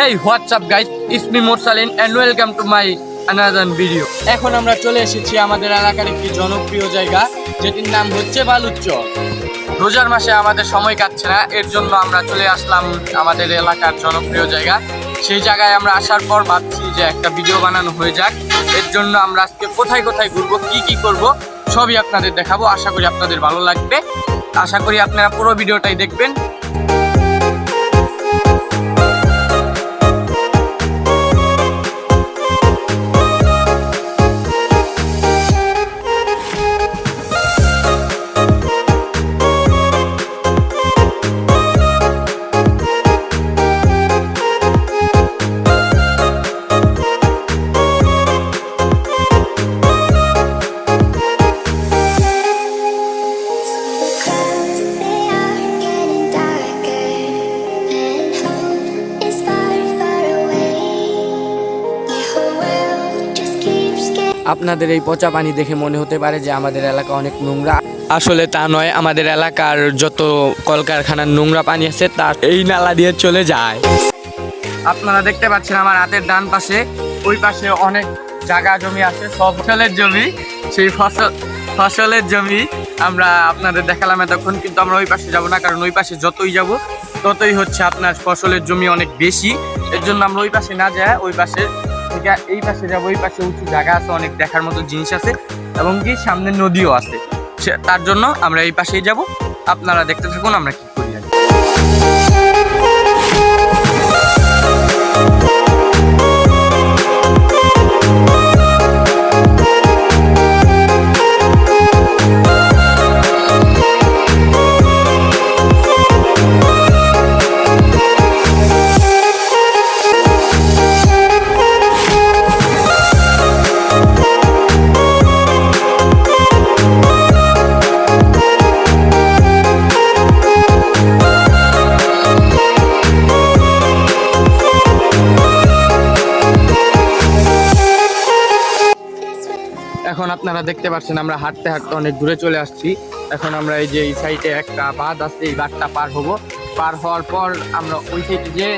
Hey WhatsApp guys it's me Morsalin and welcome to my another video এখন আমরা চলে এসেছি আমাদের এলাকার একটি জনপ্রিয় জায়গা যেটির নাম হচ্ছে বালুচর রোজার মাসে আমাদের সময় কাটছে না এর জন্য আমরা চলে আসলাম আমাদের এলাকার জনপ্রিয় জায়গা। সেই জায়গায় আমরা আসার পর ভাবছি যে একটা ভিডিও বানানো হয়ে যাক। এর জন্য আমরা আজকে কোথায় কোথায় ঘুরবো কি কি করব সবই আপনাদের দেখাবো। আশা করি আপনাদের ভালো লাগবে। আশা করি আপনারা পুরো ভিডিওটাই দেখবেন। আপনাদের এই পচা পানি দেখে মনে হতে পারে যে আমাদের এলাকা অনেক নোংরা। আসলে তা নয় আমাদের এলাকার যত কলকারখানার নোংরা পানি আছে তা এই নালা দিয়ে চলে যায়। আপনারা দেখতে পাচ্ছেন আমার হাতের ডান পাশে ওই পাশে অনেক জায়গা জমি আছে সব ফসলের জমি। সেই ফসল ফসলের জমি আমরা আপনাদের দেখালাম এতক্ষণ কিন্তু আমরা ওই পাশে যাব না কারণ ওই পাশে যতই যাব ততই হচ্ছে আপনার ফসলের জমি অনেক বেশি। এর জন্য আমরা ওই পাশে না যাই ওই পাশে থেকে এই পাশে যাব, এই পাশে উঁচু জায়গা আছে, অনেক দেখার মতো জিনিস আছে এবং কি সামনে নদীও আছে। তার জন্য আমরা এই পাশেই যাব। আপনারা দেখতে থাকুন, আমরা কি আপনারা দেখতে পাচ্ছেন, আমরা হাঁটতে হাঁটতে অনেক দূরে চলে আসছি। এখন আমরা এই যে এই সাইডে একটা বাঁধ আছে, এই বাঁধটা পার হব। পার হওয়ার পর আমরা ওই সাইডে যে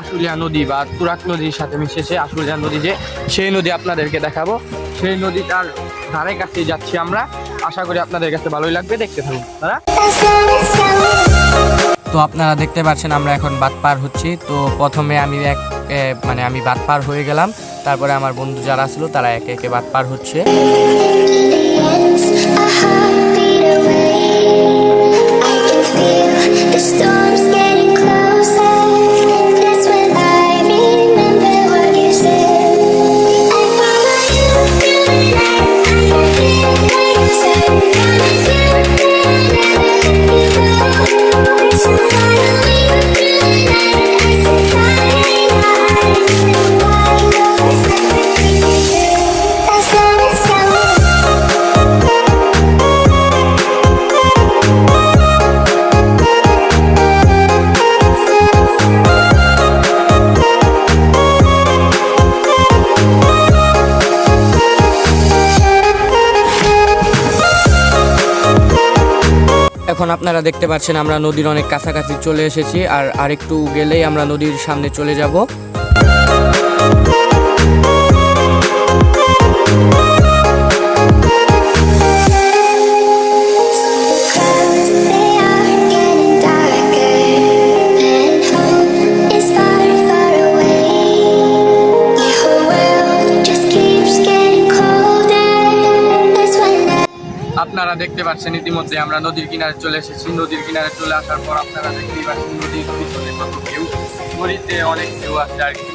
আশুলিয়া নদী বা তুরাক নদীর সাথে মিশেছে আশুলিয়া নদী যে, সেই নদী আপনাদেরকে দেখাবো। সেই নদীটার ধারে কাছে যাচ্ছি আমরা। আশা করি আপনাদের কাছে ভালোই লাগবে, দেখতে থাকুন তারা তো আপনারা দেখতে পাচ্ছেন, আমরা এখন বাদ পার হচ্ছি। তো প্রথমে আমি এক মানে আমি বাদ পার হয়ে গেলাম। তারপরে আমার বন্ধু যারা ছিল তারা একে একে বাদ পার হচ্ছে। এখন আপনারা দেখতে পাচ্ছেন আমরা নদীর অনেক কাছাকাছি চলে এসেছি, আর আরেকটু গেলেই আমরা নদীর সামনে চলে যাব। আপনারা দেখতে পাচ্ছেন ইতিমধ্যে আমরা নদীর কিনারে চলে এসেছি। নদীর কিনারে চলে আসার পর আপনারা দেখতেই পাচ্ছেন নদীর পিছনে কত ঢেউ নদীতে অনেক ঢেউ আছে আর কি।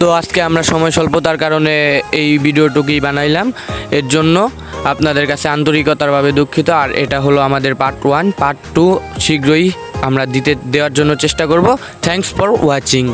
তো আজকে আমরা সময় স্বল্পতার কারণে এই ভিডিওটুকুই বানাইলাম। এর জন্য আপনাদের কাছে আন্তরিকতারভাবে দুঃখিত। আর এটা হলো আমাদের পার্ট ওয়ান পার্ট টু শীঘ্রই আমরা দিতে দেওয়ার জন্য চেষ্টা করব। Thanks for watching